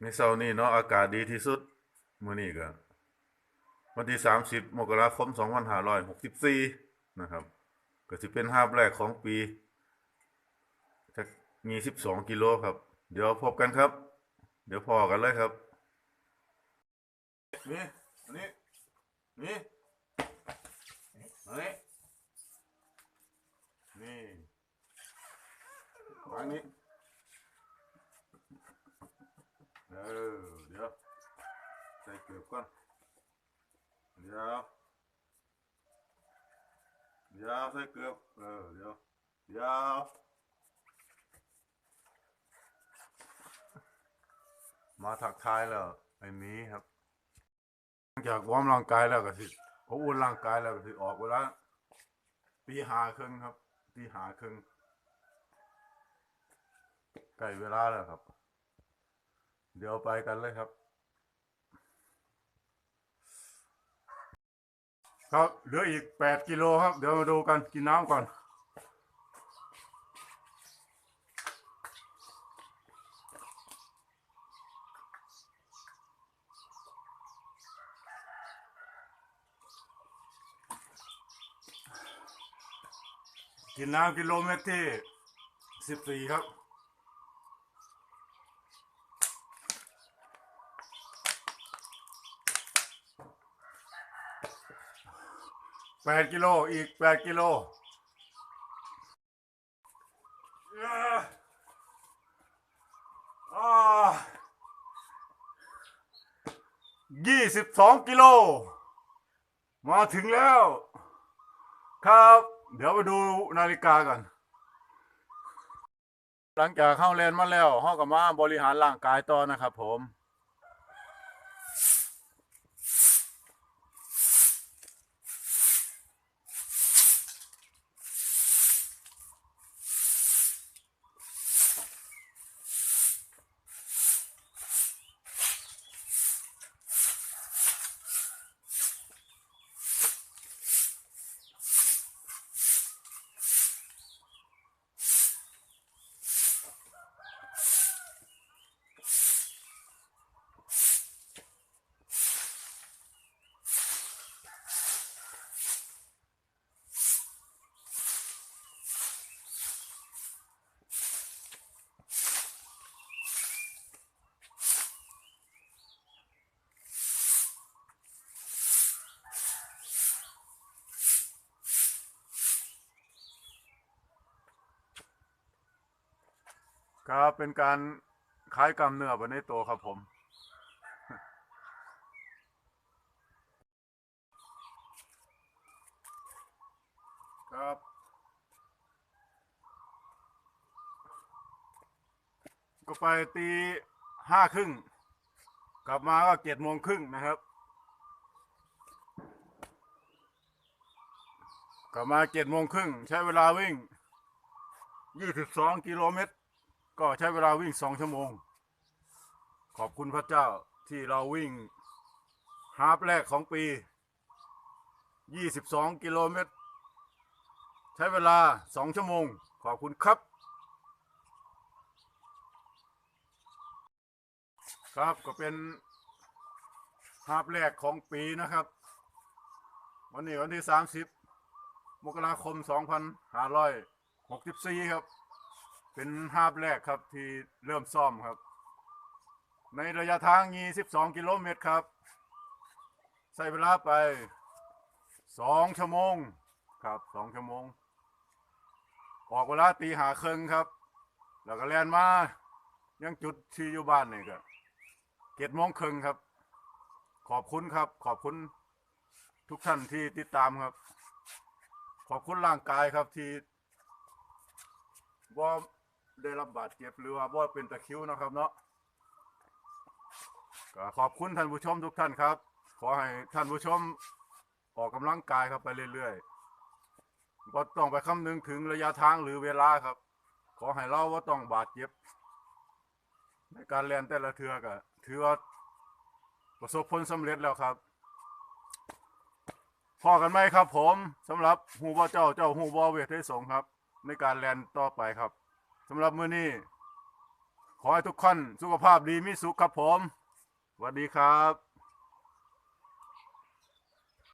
ในเช้านี้เนาะอากาศดีที่สุดมื้อนี้ก็วันที่ 30 มกราคม 2564 นะครับ ก็สิเป็นหาบแรกของปีจะมี 12 กิโลครับ เดี๋ยวพบกันครับ เดี๋ยวพอกันเลยครับ นี่อันนี้ นี่อันนี้นี่วางนี้ เออ เดี๋ยว ใส่เกลือก่อน เดี๋ยว เดี๋ยวใส่เกลือเออ เดี๋ยว เดี๋ยวมาถักทายแล้วไอ้มีครับหลังจากวอร์มร่างกายแล้วก็สิเขาอุ่นร่างกายแล้วก็สิออกเวลาตีหาครึ่งครับตีหาครึ่งใกล้เวลาแล้วครับ เดี๋ยวไปกันเลยครับ ครับเหลืออีกแปดกิโลครับ เดี๋ยวมาดูกันกินน้ำก่อนกินน้ำกิโลเมตรที่สิบสี่ครับ แปดกิโลอีกแปดกิโลยี่สิบสองกิโล มาถึงแล้ว ครับ เดี๋ยวไปดูนาฬิกากัน หลังจากเข้าเรียนมาแล้วห้องกับมาบริหารร่างกายต่อนะครับผม ก็เป็นการคล้ายกล้ามเนื้อไปในตัวครับผมครับก็ไปตีห้าครึ่ง กลับมาก็เจ็ดโมงครึ่งนะครับ กลับมาเจ็ดโมงครึ่งใช้เวลาวิ่งยี่สิบสองกิโลเมตร ก็ใช้เวลาวิ่งสองชั่วโมง ขอบคุณพระเจ้าที่เราวิ่งฮาฟแรกของปี 22 กิโลเมตร ใช้เวลา 2 ชั่วโมง ขอบคุณครับ ครับก็เป็นฮาฟแรกของปีนะครับ วันนี้วันที่ 30 มกราคม 2564 ครับ เป็นฮาบแรกครับที่เริ่มซ่อมครับ ในระยะทาง22กิโลเมตรครับ ใช้เวลาไป 2 ชั่วโมงครับ 2 ชั่วโมง ออกเวลาตีหาเครึ่งครับ แล้วก็แล่นมายังจุดที่อยู่บ้านนี่ก็เจ็ดโมงครึ่งครับ ขอบคุณครับ ขอบคุณทุกท่านที่ติดตามครับ ขอบคุณร่างกายครับที่ว่า ได้รับบาดเจ็บหรือว่าว่เป็นตะคริวนะครับ เนาะก็ขอบคุณท่านผู้ชมทุกท่านครับ ขอให้ท่านผู้ชมออกกำลังกายครับไปเรื่อยๆก็ต้องไปคำนึงถึงระยะทางหรือเวลาครับ ขอให้เราว่าต้องบาดเจ็บ ในการเรียนแต่ละเทือก็ถือว่าประสบผลสำเร็จแล้วครับพอกันไหมครับผมสำหรับหูบ่เจ้าเจ้าหูบ่เวทให้สงครับ ในการแลนต่อไปครับ สำหรับมื้อนี้ ขอให้ทุกคนสุขภาพดีมีสุขครับผมสวัสดีครับ